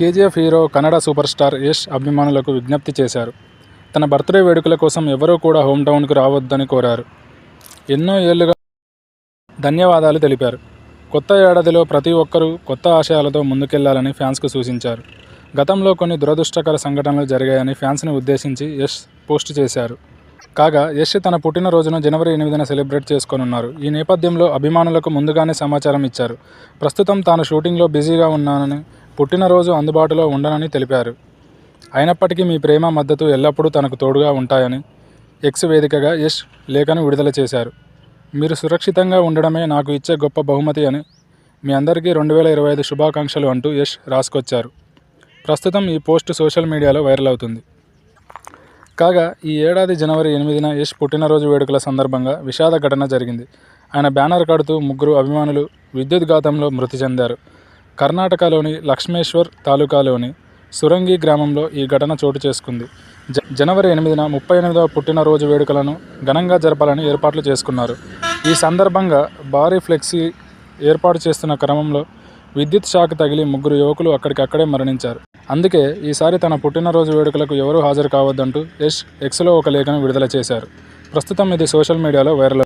KGF hero Kannada superstar Yash అభిమానులకు విజ్ఞప్తి చేశారు. తన బర్త్డే వేడుకల కోసం ఎవరూ కూడా హోమ్ టౌన్కు రావద్దని కోరారు. ఎన్నో ఏళ్ళుగా ధన్యవాదాలు తెలిపారు. కొత్త ఏడాదిలో ప్రతి ఒక్కరూ కొత్త ఆశయాలతో ముందుకెళ్ళాలని ఫ్యాన్స్కు సూచించారు. గతంలో కొన్ని దురదృష్టకర సంఘటనలు జరిగాయని ఫ్యాన్స్ని ఉద్దేశించి యష్ పోస్ట్ చేశారు. కాగా యష్ తన పుట్టినరోజును జనవరి ఎనిమిదిన సెలబ్రేట్ చేసుకోనున్నారు. ఈ నేపథ్యంలో అభిమానులకు ముందుగానే సమాచారం ఇచ్చారు. ప్రస్తుతం తాను షూటింగ్లో బిజీగా ఉన్నానని పుట్టినరోజు అందుబాటులో ఉండనని తెలిపారు. అయినప్పటికీ మీ ప్రేమ మద్దతు ఎల్లప్పుడూ తనకు తోడుగా ఉంటాయని ఎక్స్ వేదికగా యష్ లేఖను విడుదల చేశారు. మీరు సురక్షితంగా ఉండడమే నాకు ఇచ్చే గొప్ప బహుమతి అని మీ అందరికీ రెండు వేల ఇరవై ఐదు శుభాకాంక్షలు అంటూ యష్ రాసుకొచ్చారు. ప్రస్తుతం ఈ పోస్ట్ సోషల్ మీడియాలో వైరల్ అవుతుంది. కాగా ఈ ఏడాది జనవరి ఎనిమిదిన యష్ పుట్టినరోజు వేడుకల సందర్భంగా విషాద ఘటన జరిగింది. ఆయన బ్యానర్ కడుతూ ముగ్గురు అభిమానులు విద్యుద్ఘాతంలో మృతి చెందారు. కర్ణాటకలోని లక్ష్మేశ్వర్ తాలూకాలోని సురంగి గ్రామంలో ఈ ఘటన చోటు చేసుకుంది. జ జనవరి ఎనిమిదిన ముప్పై ఎనిమిదవ పుట్టినరోజు వేడుకలను ఘనంగా జరపాలని ఏర్పాట్లు చేసుకున్నారు. ఈ సందర్భంగా భారీ ఫ్లెక్సీ ఏర్పాటు చేస్తున్న క్రమంలో విద్యుత్ షాక్ తగిలి ముగ్గురు యువకులు అక్కడికక్కడే మరణించారు. అందుకే ఈసారి తన పుట్టినరోజు వేడుకలకు ఎవరూ హాజరు కావద్దంటూ యష్ ఎక్స్లో ఒక లేఖను విడుదల చేశారు. ప్రస్తుతం ఇది సోషల్ మీడియాలో వైరల్